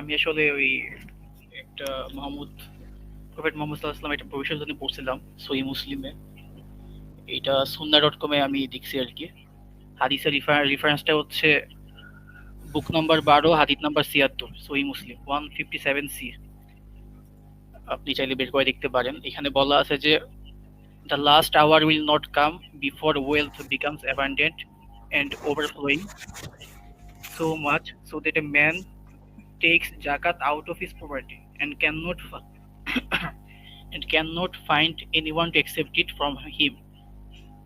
আমি আসলে ওই একটা মোহাম্মদ, প্রফেট মোহাম্মদ একটা ভবিষ্যৎবাণী পড়ছিলাম সহি মুসলিমে। এটা সুন্না ডট কমে আমি দেখছি আর কি। হাদিসের রেফারেন্সটা হচ্ছে বুক নাম্বার বারো, হাদিস নাম্বার ছিয়াত্তর, সহি মুসলিম ওয়ান ফিফটি সেভেন সি আপনি চাইলে বের করে দেখতে পারেন। এখানে বলা আছে যে the last hour will not come before wealth becomes abundant and overflowing so much so that a man takes zakat out of his property and cannot and cannot find anyone to accept it from him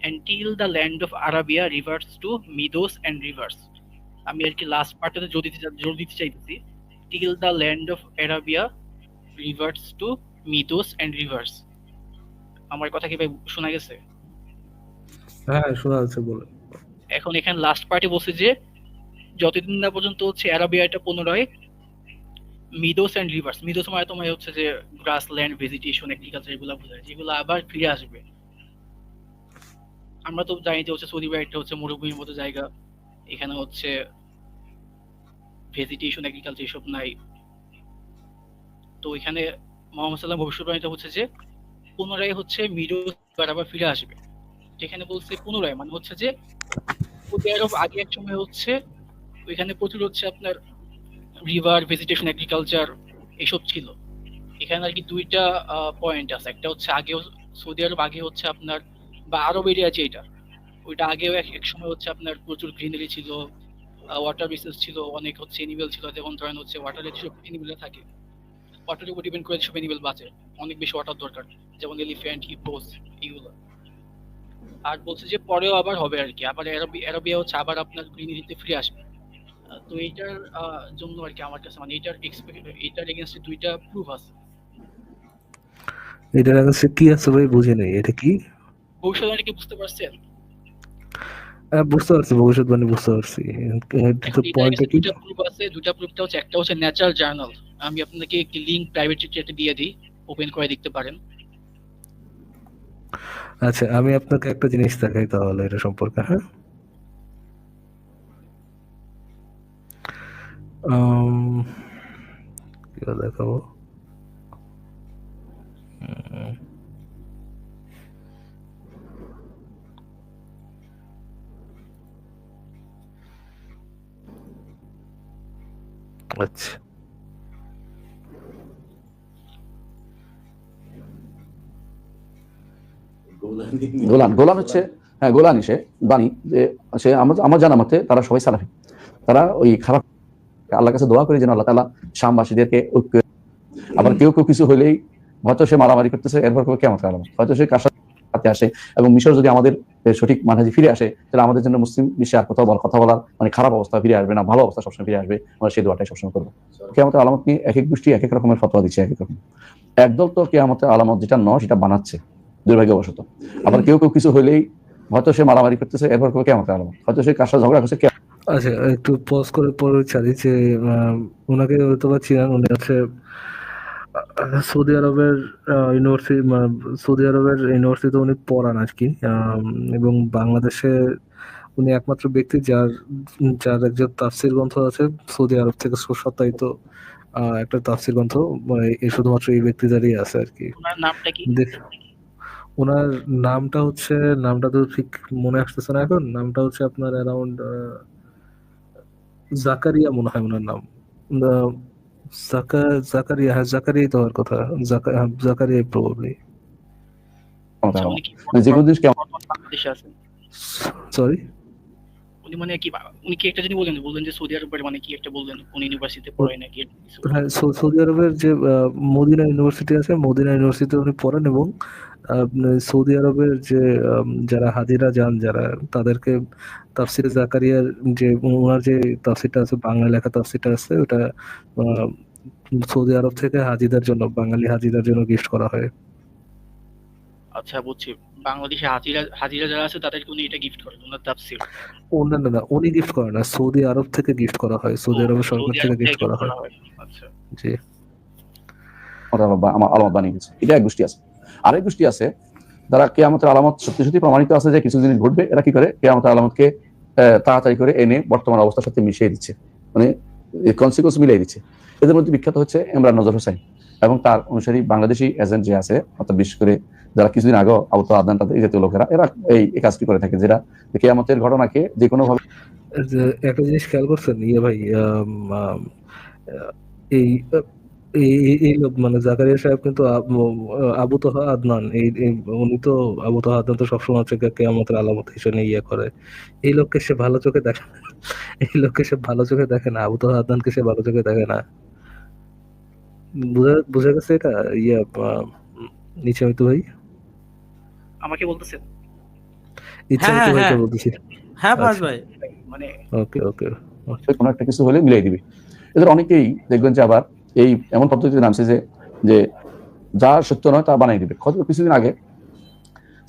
until the land of Arabia reverts to meadows and rivers. আমি আর কি last পার্টটাতে জোর দিতে জোর দিতে চাইতেছি। Till the land of Arabia reverts to meadows and rivers আমার কথা কি ভাই শোনা গেছে? হ্যাঁ শোনা যাচ্ছে বলে। এখন এখানে লাস্ট পার্টি বলছে যে যতদিন না পর্যন্ত হচ্ছে অ্যারাবিয়াটা পুনরায় মিডোস অ্যান্ড রিভার্স মিডোস মানে তোমার হচ্ছে যে গ্রাস ল্যান্ড ভেজিটেশন এগ্রিকালচার এগুলো বোঝায়, যেগুলো আবার ফিরে আসবে। আমরা তো জানি যে হচ্ছে সৌদি আরবটা হচ্ছে মরুভূমির মতো জায়গা। এখানে হচ্ছে ভেজিটেশন এগ্রিকালচার এসব নাই। তো এখানে মোহাম্মদ সাল্লাম ভবিষ্যৎবাণীটা হচ্ছে যে পুনরায় হচ্ছে মিডোস আবার ফিরে আসবে। যেখানে বলছে পুনরায় মানে হচ্ছে যে সৌদি আরব আগে এক সময় হচ্ছে ওইখানে প্রচুর হচ্ছে আপনার রিভার ভেজিটেশন এগ্রিকালচার এসব ছিল। এখানে আর কি দুইটা পয়েন্ট আছে। একটা হচ্ছে আগেও সৌদি আরব, আগে হচ্ছে আপনার, বা আরব এরিয়া যেটা ওইটা আগেও এক সময় হচ্ছে আপনার প্রচুর গ্রিনারি ছিল ওয়াটার রিসোর্স ছিল, অনেক হচ্ছে এনিমেল ছিল। যেমন ধরেন হচ্ছে ওয়াটারে যেসব এনিমেল থাকে ওয়াটারের উপর ডিপেন্ড করে যেসব এনিমেল বাঁচে, অনেক বেশি ওয়াটার দরকার। যেমন এলিফ্যান্ট হিপোস এইগুলো। আর বলছে যে পরেও আবার হবে আর কি। আবার অ্যারবি অ্যারবিয়া হচ্ছে আবার আপনার গ্রিনারিতে ফিরে আসবে। তো এইটার আহ, জন্য আর কি আমার কাছে মানে এটার এক্সপেক্ট এটার এগেনস্টে দুইটা প্রুফ আছে। এটার কাছে কি আছে ভাই? বুঝি নাই। এটা কি? ভবিষ্যৎবাণী কি বুঝতে পারছেন? হ্যাঁ, বুঝতে পারছি ভবিষ্যৎবাণী বুঝতে পারছি। তো এখন পয়েন্টটা কি? দুইটা প্রুফ আছে। দুইটা প্রুফটা হচ্ছে একটা হচ্ছে ন্যাচারাল জার্নাল আমি আপনাকে একটি লিংক প্রাইভেট চ্যাটে দিয়ে দিই ওপেন করে দেখতে পারেন। আচ্ছা আমি আপনাকে একটা জিনিস দেখাই তাহলে এটা সম্পর্কে হ্যাঁ? দেখাবো? আচ্ছা। গোলান গোলান হচ্ছে হ্যাঁ গোলানি সে, বাণী, যে সে আমার আমার জানা মতে তারা সবাই সালাফি। তারা ওই খারাপ আল্লাহর কাছে দোয়া করে যেন আল্লাহ তালা শামবাসীদেরকে ঐক্য আবার কেউ কেউ কিছু হলেই হয়তো সে মারামারি করতেছে, এরপর কেউ কেমন আলাদা হয়তো সে কার সাথে আসে এবং মিশর যদি আমাদের সঠিক মানহাজি ফিরে আসে, তাহলে আমাদের জন্য মুসলিম বিশ্বে আর কোথাও বল, কথা বলার মানে খারাপ অবস্থা ফিরে আসবে না, ভালো অবস্থা সবসময় ফিরে আসবে। আমরা সেই দোয়াটাই সবসময় করব। কেমতের আলামত নিয়ে এক এক গোষ্ঠী এক এক রকমের ফতোয়া দিচ্ছে, এক এক রকম। একদল তো কেয়ামতের আলামত যেটা নয়, সেটা বানাচ্ছে, দুর্ভাগ্যবশত। আবার কেউ কেউ কিছু হলেই হয়তো সে মারামারি করতেছে, এরপর কেউ কেমন আলামত? হয়তো সে সাথে ঝগড়া করছে আচ্ছা একটু পজ করে পরে ছাড়ি যে ওনাকে হয়তো বা চিনেন উনি হচ্ছে সৌদি আরবের ইউনিভার্সিটি সৌদি আরবের ইউনিভার্সিটিতে উনি পড়ান আর কি এবং বাংলাদেশে উনি একমাত্র ব্যক্তি যার যার একজন তাফসির গ্রন্থ আছে সৌদি আরব থেকে আহ, একটা তাফসির গ্রন্থ এই শুধুমাত্র এই ব্যক্তিদেরই আছে আর কি নামটা কি? ওনার নামটা হচ্ছে নামটা তো ঠিক মনে আসতেছে না এখন নামটা হচ্ছে আপনার অ্যারাউন্ড জাকারিয়া মনে হয় ওনার নাম। জাকারিয়া হ্যাঁ জাকারিয়াই তো কথা। জাকা- হ্যাঁ, প্রবাবলি মানে সরি উনি মানে কি উনি কি একটা জিনিস বললেন বললেন যে সৌদি আরবের মানে কি একটা বললেন কোন ইউনিভার্সিটিতে পড়ে নাকি হ্যাঁ সৌদি আরবের যে আহ, মদিনা ইউনিভার্সিটি আছে মদিনা ইউনিভার্সিটিতে উনি পড়েন এবং আহ, সৌদি আরবের যে যারা হাজিরা যান যারা তাদেরকে তাফসির জাকারিয়ার যে ওনার যে তাফসিরটা আছে বাংলা লেখা তাফসিরটা আছে ওটা সৌদি আরব থেকে হাজিদের জন্য বাঙালি হাজিদের জন্য গিফট করা হয়। আচ্ছা বুঝছি। বাংলাদেশে হাজিরা হাজিরা যারা আছে তাদেরকে উনি এটা গিফট করেন ওনার তাফসির। অন্যান্য না উনি গিফট করেন না সৌদি আরব থেকে গিফট করা হয় সৌদি আরবের সরকার থেকে গিফট করা হয়। আচ্ছা। জি। আমার আলামত বানিয়ে গেছে এটা এক গোষ্ঠী আছে। আরেক গোষ্ঠী আছে যারা কেয়ামতের আলামত সত্যি সত্যি প্রমাণিত আছে যে কিছু জিনিস ঘটবে এরা কি করে? কেয়ামতের আলামতকে তাড়াতাড়ি করে এনে বর্তমান অবস্থার সাথে মিশিয়ে দিচ্ছে। মানে কনসিকুয়েন্স মিলিয়ে দিচ্ছে। এদের মধ্যে বিখ্যাত হচ্ছে ইমরান নজর হোসেন এবং তার অনুসারী বাংলাদেশি এজেন্ট যে আছে, অর্থাৎ বিশেষ করে যারা কিছুদিন আগে আবুত আদান তাদের জাতীয় লোকেরা, এরা এই কাজটি করে থাকে, যেটা কেয়ামতের ঘটনাকে যে কোনো ভাবে একটা জিনিস খেয়াল করছেন ইয়ে ভাই এই এই লোক মানে জাকারিয়া সাহেব কিন্তু আবু তোহা আদনান। এই উনি তো আবু তোহা আদনান তো সবসময় হচ্ছে কেয়ামতের আলামত হিসেবে ইয়ে করে। এই লোককে সে ভালো চোখে দেখে না। এই লোককে সে ভালো চোখে দেখে না। আবু তোহা আদনানকে সে ভালো চোখে দেখে না। বুঝা বুঝা গেছে এটা? ইয়ে নিচে আমি তো ভাই? আমাকে বলতেছেন? ইচ্ছা হ্যাঁ, তো ভাইকে হ্যাঁ। বলতেছি। হ্যাঁ আচ্ছা। ভাই। মানে ওকে ওকে। কোনো একটা কিছু হলে মিলিয়ে দিবে। এদের অনেকেই দেখবেন যে আবার এই এমন পদ্ধতিতে নামছে যে যে যা সত্য নয় তা বানাই দিবে। কত কিছুদিন আগে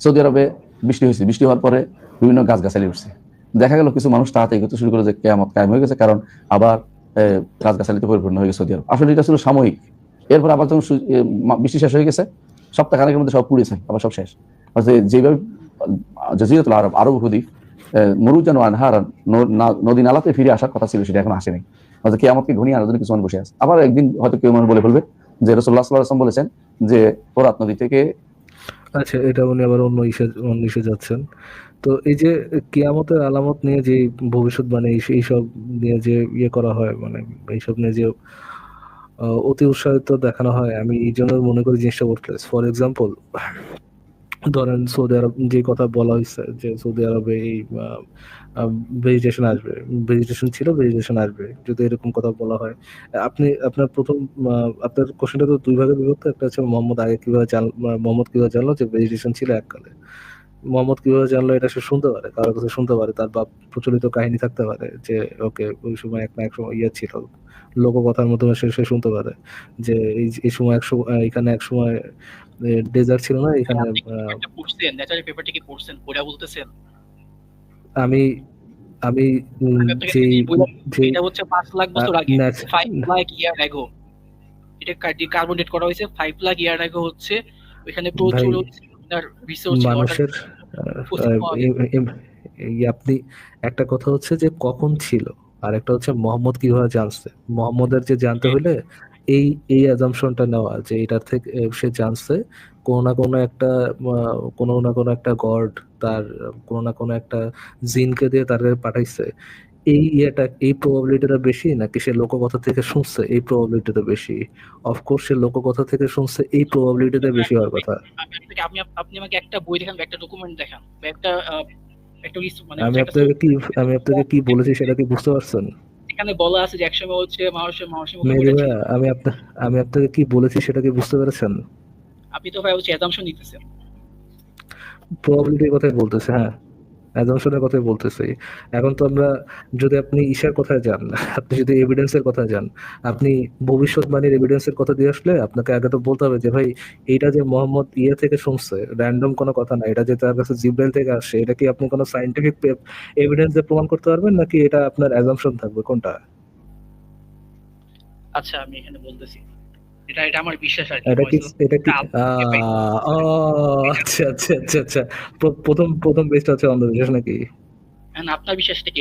সৌদি আরবে বৃষ্টি হয়েছে। বৃষ্টি হওয়ার পরে বিভিন্ন গাছ গাছালি উঠছে। দেখা গেল কিছু মানুষ তাড়াতাড়ি করতে শুরু করে যে কেয়ামত কায়েম হয়ে গেছে, কারণ আবার গাছ গাছালিতে পরিপূর্ণ হয়ে গেছে সৌদি আরব। আসলে এটা ছিল সাময়িক। এরপর আবার যখন বৃষ্টি শেষ হয়ে গেছে, সপ্তাহখানেকের মধ্যে সব পুড়েছে, আবার সব শেষ। আর যেভাবে, জজিরাতুল আরব আরব উপদ্বীপ মরুজান আনহার নদী নালাতে ফিরে আসার কথা ছিল, সেটা এখন আসেনি। হয়তো কে আমাকে ঘনিয়ে আনার জন্য কিছু মানুষ বসে আছে। আবার একদিন হয়তো কেউ মানুষ বলে ফেলবে যে রসুল্লাহ সাল্লাহ আসলাম বলেছেন যে ফোরাত নদী থেকে আচ্ছা এটা উনি আবার অন্য ইসে অন্য ইসে যাচ্ছেন। তো এই যে কিয়ামতের আলামত নিয়ে যে ভবিষ্যৎবাণী এই- এইসব নিয়ে যে ইয়ে করা হয় মানে এইসব নিয়ে যে অতি উৎসাহিত দেখানো হয়, আমি এই জন্য মনে করি জিনিসটা ওয়ার্থলেস ফর এক্সাম্পল ধরেন সৌদি আরব যে কথা বলা হয়েছে যে সৌদি আরবে এই ভেজিটেশন আসবে। ভেজিটেশন ছিল ভেজিটেশন আসবে। যদি এরকম কথা বলা হয়, আপনি, আপনার প্রথম আপনার কোশ্চেনটা তো দুই ভাগে বিভক্ত। একটা হচ্ছে মোহাম্মদ আগে কীভাবে জান মোহাম্মদ কীভাবে জানলো যে ভেজিটেশন ছিল এককালে। মোহাম্মদ কীভাবে জানলো এটা সে শুনতে পারে কারোর কাছে শুনতে পারে, তার বাপ প্রচলিত কাহিনী থাকতে পারে যে, ওকে ওই সময় এক না এক সময় ইয়ে ছিল। লোককথার মাধ্যমে সে সে শুনতে পারে যে এই সময় এক এখানে এক সময় ডেজার্ট ছিল না এখানে পড়ছেন? ন্যাচারাল পেপারটা কি পড়ছেন? পড়া বলতেছেন? আমি আমি যে এটা হচ্ছে পাঁচ লাখ বছর আগে। ন্যাচ- ফাইভ লাখ ইয়ার অ্যাগো এটা কার্বন ডেট করা হয়েছে ফাইভ লাখ ইয়ার অ্যাগো হচ্ছে। ওইখানে প্রচুর রিসোর্স মানুষের আপনি একটা কথা হচ্ছে যে কখন ছিল আর একটা হচ্ছে মোহাম্মদ কীভাবে জানছে? মোহাম্মদের যে জানতে হলে এই এই অ্যাজাম্পশনটা নেওয়া যে এটার থেকে সে জানছে কোনো না কোনো একটা কোনো না কোনো একটা গড তার কোনো না কোনো একটা জিনকে দিয়ে তার পাঠাইছে। এই ইয়েটা এই প্রবাবিলিটিটা বেশি নাকি সে লোককথা থেকে শুনছে? এই প্রবাবিলিটিটা বেশি। অফকোর্স সে লোককথা থেকে শুনছে এই প্রবাবিলিটিটা বেশি হওয়ার কথা। আপনি আপনি আমাকে একটা বই দেখান একটা ডকুমেন্ট দেখান একটা মানে আমি আপনাকে কি আমি আপনাকে কি বলেছি সেটা কি বুঝতে পারছেন? এখানে বলা আছে যে একসময় হচ্ছে মানুষের মানুষের মুখে। আমি আপনার আমি আপনাকে কি বলেছি সেটা কি বুঝতে পেরেছেন? আপনি তো ভাই হচ্ছে অ্যাজাম্পশন নিতেছেন। প্রবাবিলিটির কথাই বলতেছে হ্যাঁ। অ্যাজাম্পশনের কথাই বলতেছি। এখন তো আমরা যদি আপনি ঈশার কথায় যান, আপনি যদি এভিডেন্সের কথা যান, আপনি ভবিষ্যৎবাণীর এভিডেন্সের কথা দিয়ে আসলে আপনাকে আগে তো বলতে হবে যে, ভাই, এইটা যে মোহাম্মদ ইয়ে থেকে শুনছে র্যান্ডম কোনো কথা না, এটা যে তার কাছে জিব্রাইল থেকে আসছে, এটা কি আপনি কোনো সাইন্টিফিক এভিডেন্স দিয়ে প্রমাণ করতে পারবেন, নাকি এটা আপনার অ্যাজাম্পশন থাকবে, কোনটা? আচ্ছা আমি এখানে বলতেছি। এটা এটা আমার বিশ্বাস আর এটা কি এটা কি? ও আচ্ছা আচ্ছা আচ্ছা আচ্ছা। প্রথম প্রথম বেসটা হচ্ছে অন্ধবিশ্বাস নাকি? আপনার বিশ্বাসটা কি?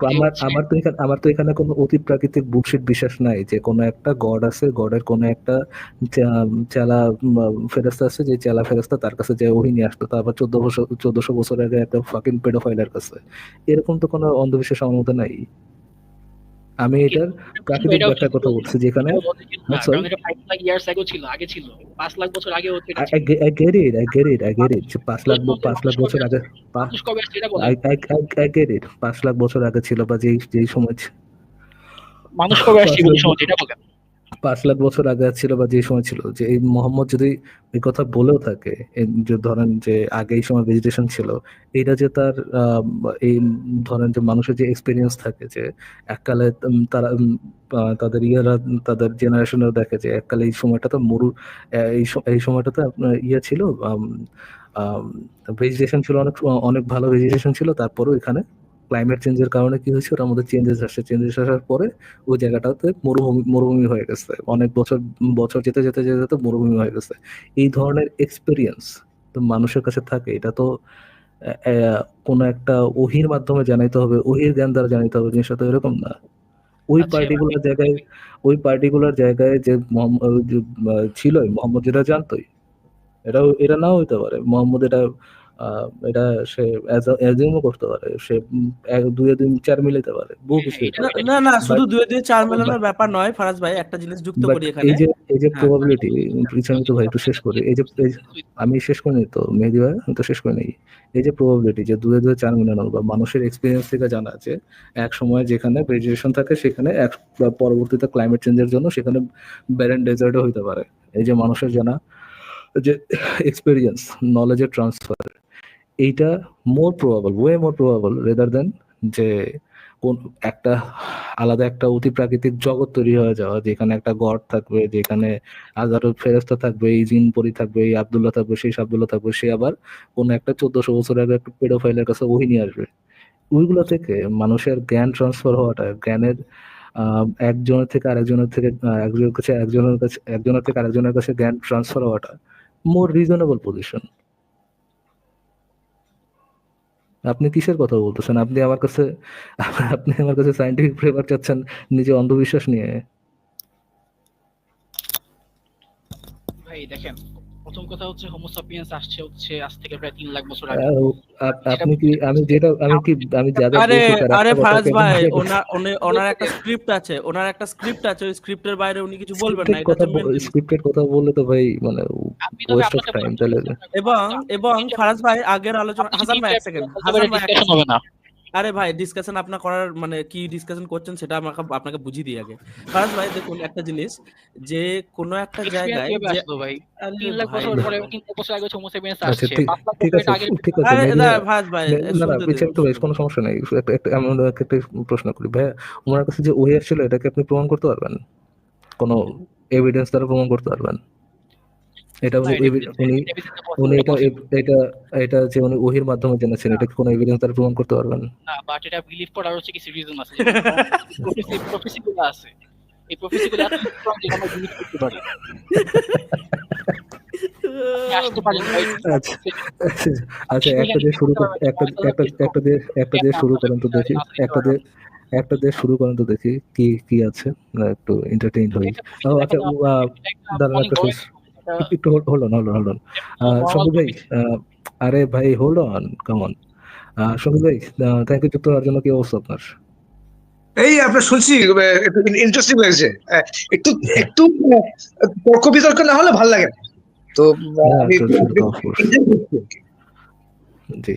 তো আমার আমার তো এখানে আমার তো এখানে কোনো অতি প্রাকৃতিক বুলশিট বিশ্বাস নাই যে কোনো একটা গড আছে গডের কোনো একটা চেলা ফেরস্তা আছে যে চেলা ফেরস্তা তার কাছে যে ওহি নিয়ে আসতো। তারপর চোদ্দ বছর চোদ্দশো বছর আগে একটা ফাকিং পেডোফাইলের কাছে। এরকম তো কোনো অন্ধবিশ্বাস মধ্যে নাই। আমি এটার প্রাকৃতিক ব্যাখ্যার কথা বলছি যেখানে ইয়ার্স আগে ছিল আগে ছিল। পাঁচ লাখ বছর আগে হচ্ছে লাখ লাখ বছর আগে। মানুষ কবে আসছে এটা লাখ বছর আগে ছিল বা যেই যেই সময় মানুষ কবে আসছে এটা বলেন পাঁচ লাখ বছর আগে ছিল বা যে সময় ছিল, যে এই মোহাম্মদ যদি এই কথা বলেও থাকে যে ধরেন যে আগে এই সময় ভেজিটেশন ছিল এটা যে তার এই ধরেন যে মানুষের যে এক্সপিরিয়েন্স থাকে যে এককালে তারা তাদের ইয়েরা, তাদের জেনারেশনেও দেখে যে এককালে এই সময়টা তো মরু এই সময়টাতে আপনার ইয়ে ছিল ভেজিটেশন ছিল অনেক অনেক ভালো ভেজিটেশন ছিল, তারপরেও এখানে ক্লাইমেট চেঞ্জের কারণে কি হয়েছে? ওর মধ্যে চেঞ্জেস আসছে। চেঞ্জেস আসার পরে ওই জায়গাটাতে মরুভূমি মরুভূমি হয়ে গেছে। অনেক বছর বছর যেতে যেতে যেতে যেতে মরুভূমি হয়ে গেছে। এই ধরনের এক্সপিরিয়েন্স তো মানুষের কাছে থাকে। এটা তো কোনো একটা ওহির মাধ্যমে জানাইতে হবে ওহির জ্ঞান দ্বারা জানাইতে হবে জিনিসটা তো এরকম না। ওই আচ্ছা, পার্টিকুলার জায়গায় ওই পার্টিকুলার জায়গায় যে যে, মোহাম্মদ যেটা জানতোই এটা এটা নাও হইতে পারে। মোহাম্মদ এটা এটা সে অ্যাজিউমও করতে পারে। সে এক দুই দুই চার মিলাইতে পারে। বহু কিছু না না না শুধু দুয়ে দুয়ে চার মেলানোর ব্যাপার নয় ফারাজ ভাই একটা জিনিস যুক্ত করি এই যে এই যে হ্যাঁ। প্রবাবিলিটি আমি তো ভাই একটু শেষ করি। এই যে এই আমি শেষ করিনি তো মেহেদি ভাই আমি তো শেষ করিনি। এই যে প্রবাবিলিটি যে দুয়ে দুয়ে চার মিলানো বা মানুষের এক্সপিরিয়েন্স থেকে জানা আছে এক সময় যেখানে ভেজিটেশন থাকে সেখানে এক পরবর্তীতে ক্লাইমেট চেঞ্জের জন্য সেখানে ব্যারেন ডেজার্টও হইতে পারে। এই যে মানুষের জানা যে এক্সপিরিয়েন্স নলেজের ট্রান্সফার এইটা more probable way more probable rather than যে কোন একটা আলাদা একটা অতি প্রাকৃতিক জগৎ তৈরি হয়ে যাওয়া, যেখানে একটা গড থাকবে, যেখানে হাজারো ফেরেস্তা থাকবে, এই জিন পরি থাকবে, এই আবদুল্লাহ থাকবে, সেই আবদুল্লাহ থাকবে, সে আবার কোন একটা চোদ্দশো বছর আগে একটা পেডোফাইলের কাছে ওহি নিয়ে আসবে। ওইগুলো থেকে মানুষের জ্ঞান ট্রান্সফার হওয়াটা, জ্ঞানের একজনের থেকে আরেকজনের থেকে একজনের কাছে একজনের কাছে, একজনের থেকে আরেকজনের কাছে জ্ঞান ট্রান্সফার হওয়াটা মোর রিজনেবল পজিশন আপনি কিসের কথা বলতেছেন? আপনি আমার কাছে, আপনি আমার কাছে সাইন্টিফিক ফ্লেভার চাচ্ছেন নিজে অন্ধবিশ্বাস নিয়ে। ভাই, দেখেন প্রথম কথা হচ্ছে হোমোসাপিয়েন্স আসছে হচ্ছে আজ থেকে প্রায় তিন লাখ বছর আগে। আপনি কি আমি যেটা আমি কি আমি যাদের আরে আরে ফারাজ ভাই ওনার ওনার একটা স্ক্রিপ্ট আছে ওনার একটা স্ক্রিপ্ট আছে ওই স্ক্রিপ্টের বাইরে উনি কিছু বলবেন না এটা। স্ক্রিপ্টেড কথা বললে তো ভাই মানে ওয়েস্ট অফ টাইম তাহলে এবং এবং ফারাজ ভাই আগের আলোচনা হাসান ভাই এক সেকেন্ড হাসান ভাই হবে না। আরে ভাই ডিসকাশন আপনার করার মানে কি ডিসকাশন করছেন সেটা আমাকে আপনাকে বুঝিয়ে দিই আগে। ফারাজ ভাই দেখুন একটা জিনিস যে কোনো একটা জায়গায় ভাই। তিন লাখ ভাই, বছর পরে তিন বছর আগে হোমোসাপিয়েন্স আসছে। ঠিক পাঁচ লাখ ঠিক বছর আছে ঠিক আছে আরে মেহেদি না, ভাই, ফারাজ ভাই না না বিচার তো ভাই কোনো সমস্যা নেই। একটা একটা আমি ওনাকে একটা প্রশ্ন করি। ভাইয়া ওনার কাছে যে ওয়ে ছিল এটাকে আপনি প্রমাণ করতে পারবেন? কোনো এভিডেন্স দ্বারা প্রমাণ করতে পারবেন? এটা উনি উনি এটা এটা এটা যে উনি ওহির মাধ্যমে জেনেছেন এটা কোনো এভিডেন্স দ্বারা প্রমাণ করতে পারবেন? না বাট এটা বিলিভ করার হচ্ছে কিছু রিজন আছে আছে। এই এত যে আমরা বিলিভ করতে পারি। আচ্ছা আচ্ছা একটা দিয়ে শুরু একটা একটা একটা দিয়ে একটা দিয়ে শুরু করেন তো দেখি একটা দিয়ে একটা দিয়ে শুরু করেন তো দেখি কি কি আছে। একটু এন্টারটেইন হই। আচ্ছা দাঁড়ান একটা একটু hold on hold on hold on Sangeet ভাই আহ, আরে ভাই হোল্ড অন কামন সংগীত ভাই থ্যাংক ইউ যুক্ত হওয়ার জন্য কি অবস্থা আপনার? এই আপনার শুনছি একটু ইন্টারেস্টিং লাগছে। একটু একটু আহ, তর্ক বিতর্ক না হলে ভালো লাগে তো জি।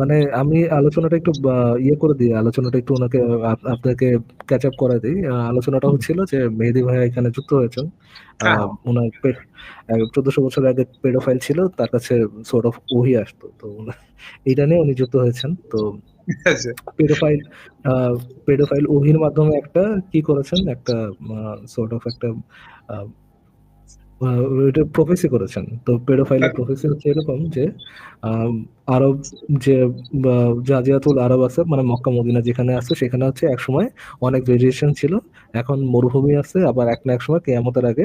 মানে আমি আলোচনাটা একটু ইয়ে করে দিই আলোচনাটা একটু ওনাকে আপনাকে ক্যাচ আপ করে দিই। আলোচনাটা হচ্ছিল যে মেহেদি ভাইয়া এখানে যুক্ত হয়েছেন। হ্যাঁ। ওনার চোদ্দশো বছর আগে পেডোফাইল ছিল তার কাছে সোর্ট অফ ওহি আসতো। তো এটা নিয়ে উনি যুক্ত হয়েছেন। তো আচ্ছা, পেডোফাইল পেডোফাইল ওহির মাধ্যমে একটা কি করেছেন? একটা সর্ট অফ একটা এটা প্রফেসি করেছেন। তো পেডোফাইলের প্রফেসি হচ্ছে এরকম যে আরব যে জাজিয়াতুল আরব আছে মানে মক্কা, মদিনা যেখানে আছে, সেখানে হচ্ছে এক সময় অনেক ভেজিটেশন ছিল। এখন মরুভূমি আছে, আবার এক না এক সময় কেয়ামতের আগে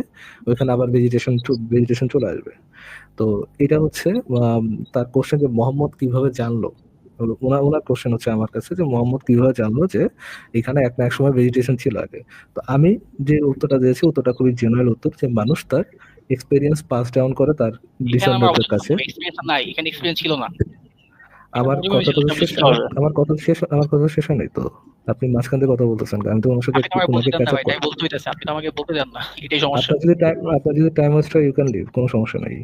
ওইখানে আবার ভেজিটেশন ভেজিটেশন চলে আসবে। তো এটা হচ্ছে তার কোশ্চেন যে মোহাম্মদ কীভাবে জানলো? ওনার ওনার কোশ্চেন হচ্ছে আমার কাছে যে মোহাম্মদ কীভাবে জানলো যে এখানে এক না এক সময় ভেজিটেশন ছিল আগে? তো আমি যে উত্তরটা দিয়েছি উত্তরটা খুবই জেনারেল উত্তর যে মানুষ তার এক্সপেরিয়েন্স পাস ডাউন করে তার ডিসেন্ডারদের কাছে। এখানে এক্সপেরিয়েন্স ছিল না। আমার কথা তো শেষ। আমার- কথা শেষ আমার কথা শেষ হয়নি তো। আপনি মাঝখান থেকে কথা বলতেছেন আমি তো ওনার সাথে আপনি তো বলতে ওনাকে দেন ক্যাচ না আপ ভাই তাই বলতে হইতেছে। আপনি আমাকে বলতে দেন না এটাই সমস্যা। আপনার যদি টাইম আপনার যদি টাইম ওয়েস্ট হয় ইউ ক্যান লিভ কোনো সমস্যা নেই।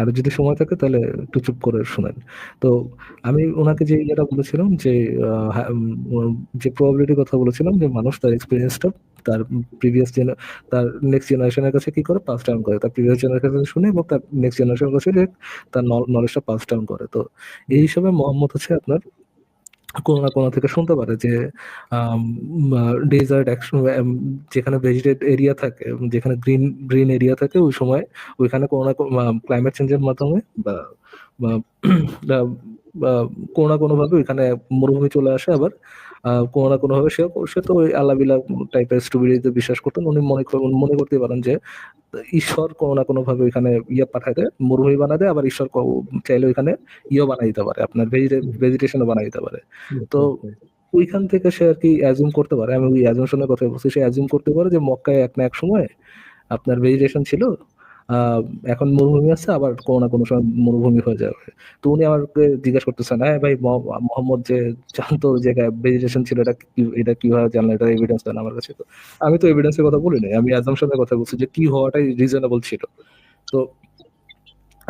আর যদি সময় থাকে তাহলে একটু চুপ করে শোনেন। তো আমি ওনাকে যে ইয়েটা বলেছিলাম যে হ্যাঁ, যে প্রবাবিলিটির কথা বলেছিলাম যে মানুষ তার এক্সপিরিয়েন্সটা তার প্রিভিয়াস তার নেক্সট জেনারেশনের কাছে কি করে? পাস ডাউন করে। তার প্রিভিয়াস জেনারেশনের কাছে শুনে এবং তার নেক্সট জেনারেশনের কাছে তার নলেজটা পাস ডাউন করে। তো এই হিসাবে মোহাম্মদ হচ্ছে আপনার কোনো না কোনো থেকে শুনতে পারে যে ডেজার্ট যেখানে ভেজিটেড এরিয়া থাকে যেখানে গ্রিন গ্রিন এরিয়া থাকে, ওই সময় ওইখানে কোনো না ক্লাইমেট চেঞ্জের মাধ্যমে বা, কোনো না কোনোভাবে ওইখানে মরুভূমি চলে আসে আবার কোনো না কোনো ভাবে সে সে তো ওই আল্লাবিলা টাইপের স্টুবিলিতে বিশ্বাস করতেন উনি মনে মনে করতে পারেন যে ঈশ্বর কোনো না কোনো ভাবে ওইখানে ইয়ে পাঠায় দেয় মরুভূমি বানায় দেয় আবার ঈশ্বর চাইলে ওইখানে ইয়ে বানাই দিতে পারে আপনার ভেজিটেশনও বানাই দিতে পারে। তো ওইখান থেকে সে আর কি অ্যাজুম করতে পারে। আমি ওই অ্যাজুমশনের কথা বলছি সে অ্যাজুম করতে পারে যে মক্কায় এক না এক সময় আপনার ভেজিটেশন ছিল এখন মরুভূমি আছে, আবার কোনো না কোনো সময় মরুভূমি হয়ে যাবে। তো উনি আমাকে জিজ্ঞেস করতেছেন হ্যাঁ ভাই মোহাম্মদ যে জানতো যে ভেজিটেশন ছিল, এটা এটা কীভাবে জানলো এটা এভিডেন্স দেন আমার কাছে। তো আমি তো এভিডেন্সের কথা বলিনি, আমি অ্যাজামশনের কথা বলছি যে কি হওয়াটাই রিজনেবল ছিল। তো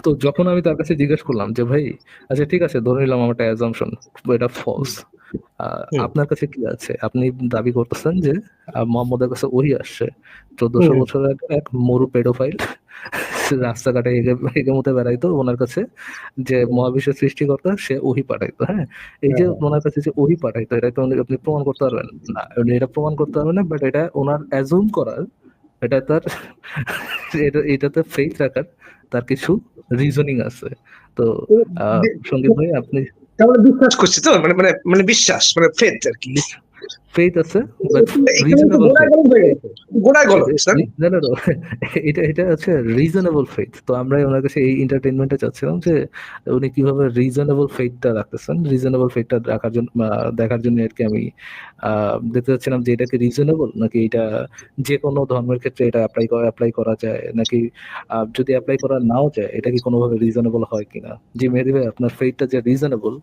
তো যখন আমি তার কাছে জিজ্ঞেস করলাম যে, ভাই আচ্ছা ঠিক আছে, ধরে নিলাম আমার একটা অ্যাজামশন এটা ফলস। আপনার কাছে কি আছে? আপনি দাবি করতেছেন যে মোহাম্মদের কাছে ওহি আসছে। চোদ্দশো। বছর আগে এক মরু পেডোফাইল রাস্তাঘাটে হেগে মতে বেড়াইতো ওনার কাছে যে মহাবিশ্বের সৃষ্টিকর্তা সে ওহি পাঠাইতো হ্যাঁ? এই যে হ্যাঁ। ওনার কাছে যে ওহি পাঠাইতো এটা তো আপনি প্রমাণ করতে পারবেন? না এটা প্রমাণ করতে পারবেন না বাট এটা ওনার অ্যাজুম করার এটা তার এটা এটাতে ফেথ রাখার তার কিছু রিজনিং আছে। তো সন্দীপ ভাই আপনি তাহলে বিশ্বাস করছি তো? মানে মানে মানে বিশ্বাস মানে ফেথ আর কি। ফেথ আছে না? না এটা এটা হচ্ছে রিজনেবল ফেথ তো আমরা ওনার কাছে এই এন্টারটেইনমেন্টে চাচ্ছিলাম যে উনি কীভাবে রিজনেবল ফেথটা রাখতেছেন। রিজনেবল ফেথটা রাখার জন্য দেখার জন্য আর কি আমি দেখতে চাচ্ছিলাম যে এটা কি রিজনেবল নাকি এটা যে কোনো ধর্মের ক্ষেত্রে এটা অ্যাপ্লাই করা অ্যাপ্লাই করা যায় নাকি যদি অ্যাপ্লাই করা নাও যায় এটা কি কোনোভাবে রিজনেবল হয় কিনা? জি মেহেদি ভাই আপনার ফেথটা যে রিজনেবল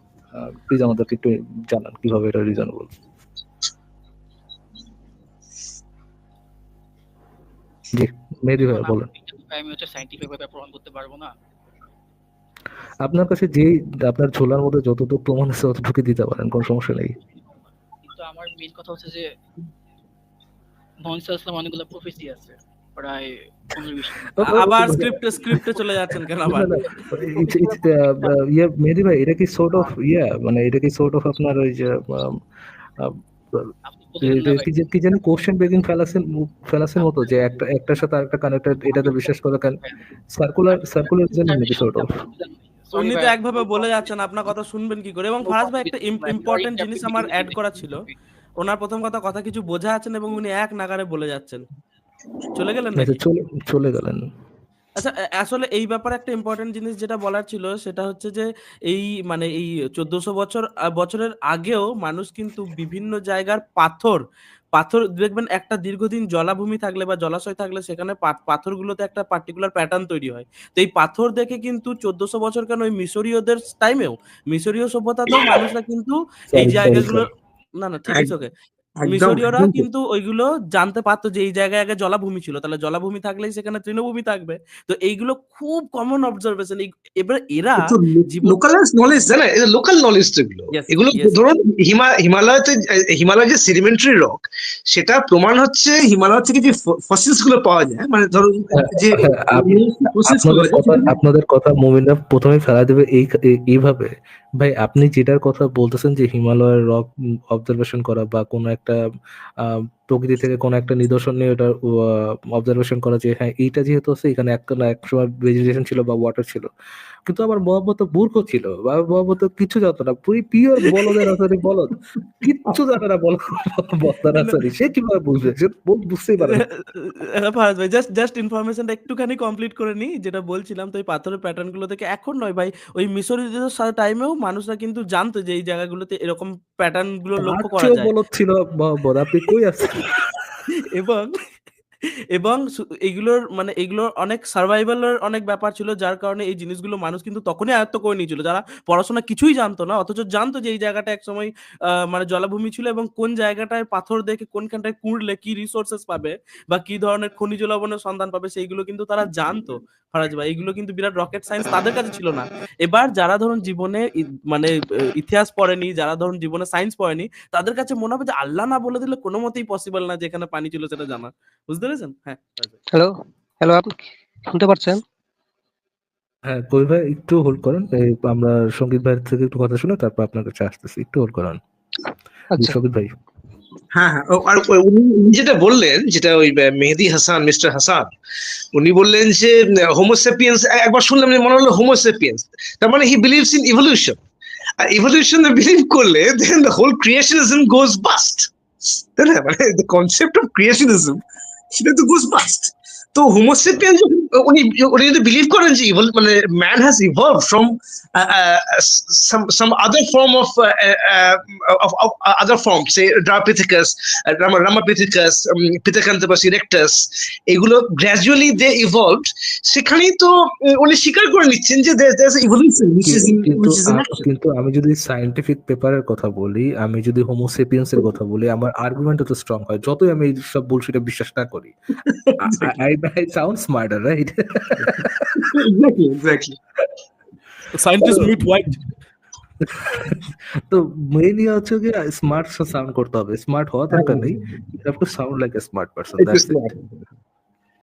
প্লিজ আমাদেরকে একটু জানান কীভাবে এটা রিজনেবল জি মেহেদি ভাই বলেন। আমি হচ্ছে সাইন্টিফিক ভাবে প্রমাণ করতে পারব না। আপনার কাছে যে আপনার ঝোলার মধ্যে যতটুকু প্রমাণ আছে ততটুকু দিতে পারেন কোনো সমস্যা নেই। কিন্তু আমার মেইন কথা হচ্ছে যে মোহাম্মদ ইসলাম অনেকগুলো প্রফেসি আছে প্রায় আবার স্ক্রিপ্টে স্ক্রিপ্টে চলে যাচ্ছেন কেন আবার? ইয়ে মেহেদি ভাই এটা কি সোর্ট অফ ইয়া মানে এটা কি সোর্ট অফ আপনার ওই যে আপনি কি ভাই, যে- কি জানি কোশ্চেন বেগিং ফ্যালাসির ফ্যালাসির মতো যে একটা একটার সাথে আরেকটা কানেক্টেড এটাতে বিশ্বাস করে কেন সার্কুলার সার্কুলার জন্য নাকি সোর্ট অফ উনি তো একভাবে বলে যাচ্ছেন আপনার কথা শুনবেন কি করে? এবং ফারাজ ভাই একটা ইম্পর্টেন্ট জিনিস আমার অ্যাড করা ছিল। ওনার প্রথম কথা কথা কিছু বোঝা আছেন এবং উনি এক নাগারে বলে যাচ্ছেন। চলে গেলেন নাকি? চলে চলে গেলেন। আচ্ছা আসলে এই ব্যাপারে একটা ইম্পর্টেন্ট জিনিস যেটা বলার ছিল সেটা হচ্ছে যে এই মানে এই চোদ্দশো বছর বছরের আগেও মানুষ কিন্তু বিভিন্ন জায়গার পাথর পাথর দেখবেন একটা দীর্ঘদিন জলাভূমি থাকলে বা জলাশয় থাকলে সেখানে পাথরগুলোতে একটা পার্টিকুলার প্যাটার্ন তৈরি হয়। তো এই পাথর দেখে কিন্তু চোদ্দশো বছর কেন ওই মিশরীয়দের টাইমেও মিশরীয় সভ্যতাতেও মানুষরা কিন্তু এই জায়গাগুলো না না ঠিক আছে ওকে মিশরীয়রা কিন্তু ওইগুলো জানতে পারতো যে এই জায়গায় আগে জলাভূমি ছিল। তাহলে জলাভূমি থাকলেই সেখানে তৃণভূমি থাকবে। তো এইগুলো খুব কমন অবজারভেশন এবার এরা লোকালাইজ নলেজ জানেন এটা লোকাল নলেজ তো এগুলো এগুলো ধরুন হিমালয়তে হিমালয় যে সেডিমেন্টারি রক সেটা প্রমাণ হচ্ছে হিমালয় থেকে যে ফসিলসগুলো পাওয়া যায়। মানে ধরুন যে হ্যাঁ, আপনাদের কথা মুমিনরা প্রথমে ফেলা দেবে এই এই- এইভাবে। ভাই আপনি যেটার কথা বলতেছেন যে হিমালয়ের রক অবজারভেশন করা বা কোনো একটা প্রকৃতি থেকে কোনো একটা নিদর্শন নিয়ে ওটা অবজারভেশন করা যে হ্যাঁ এইটা যেহেতু আছে, এখানে এক এক সময় ভেজিটেশন ছিল বা ওয়াটার ছিল। কিন্তু আমার মোহাম্মত তো মূর্খ ছিল। বা মোহাম্মত তো কিছু জানতো না। পুরি পিওর বলদের আসারি বলদ। কিচ্ছু জানে না বল বলদার আসারি সে কীভাবে বুঝবে? সে বুঝতেই পারে না। ফারাজ ভাই জাস্ট জাস্ট ইনফরমেশনটা একটুখানি কমপ্লিট করে নিই যেটা বলছিলাম তো এই পাথরের প্যাটার্নগুলো থেকে। এখন নয় ভাই ওই মিশরীয়দের টাইমেও মানুষরা কিন্তু জানতো যে এই জায়গাগুলোতে এরকম প্যাটার্নগুলো লক্ষ্য করা যায়। বলদ ছিল মোহাম্মদ আপনি কই আছেন? এবং এবং এগুলোর মানে এগুলোর অনেক সার্ভাইভালের অনেক ব্যাপার ছিল যার কারণে এই জিনিসগুলো মানুষ কিন্তু তখনই আয়ত্ত করে নিয়েছিল। যারা পড়াশোনা কিছুই জানতো না অথচ জানতো যে এই জায়গাটা একসময় আহ, মানে জলাভূমি ছিল এবং কোন জায়গাটায় পাথর দেখে কোনখানটায় কুড়লে কি রিসোর্সেস পাবে বা কি ধরনের খনিজ লবণের সন্ধান পাবে সেইগুলো কিন্তু তারা জানতো। ফারাজ ভাই এগুলো কিন্তু বিরাট রকেট সায়েন্স তাদের কাছে ছিল না। এবার যারা ধরুন জীবনে মানে ইতিহাস পড়েনি যারা ধরুন জীবনে সায়েন্স পড়েনি তাদের কাছে মনে হবে যে আল্লাহ না বলে দিলে কোনো মতেই পসিবল না যে এখানে পানি ছিল সেটা জানা বুঝতে পেরেছেন? হ্যাঁ হ্যালো হ্যালো আপনি শুনতে পাচ্ছেন হ্যাঁ কই ভাই একটু হোল্ড করেন। আমরা সংগীত ভাইয়ের থেকে একটু কথা শুনে তারপর আপনার কাছে আসতেছি। একটু হোল্ড করেন। আচ্ছা। সংগীত ভাই। হ্যাঁ হ্যাঁ। আর উনি যেটা বললেন, যেটা ওই মেহেদি হাসান, মিস্টার হাসান, উনি বললেন যে হোমোসেপিয়েন্স একবার শুনলাম যে মনে হলো হোমোসেপিয়েন্স তার মানে হি বিলিভস ইন ইভলিউশন আর বিলিভ করলে then the whole creationism goes bust তাই না? মানে দ্য কনসেপ্ট অফ ক্রিয়েশনিজম সেটা তো গোজ বাস্ট তো হোমোসেপিয়েন্স যখন উনি উনি যদি বিলিভ করেন যে ইভল মানে man has evolve from some some other form of of other form say Dryopithecus Ramapithecus Pithecanthropus erectus এগুলো গ্র্যাজুয়ালি দে ইভলভড সেখানেই তো উনি স্বীকার করে নিচ্ছেন যে ইভলিউশন কিন্তু আমি যদি সায়েন্টিফিক পেপারের কথা বলি আমি যদি হোমোসেপিয়েন্স এর কথা বলি আমার আর্গুমেন্ট তো স্ট্রং হয়। যতই আমি এই সব বুলশিটে বিশ্বাস না করি I I sound smarter right exactly exactly scientist meet white তো মেইন ইয়ে হচ্ছে কি স্মার্ট সাউন্ড করতে হবে স্মার্ট হওয়া দরকার নেই you have to sound like a smart person that's it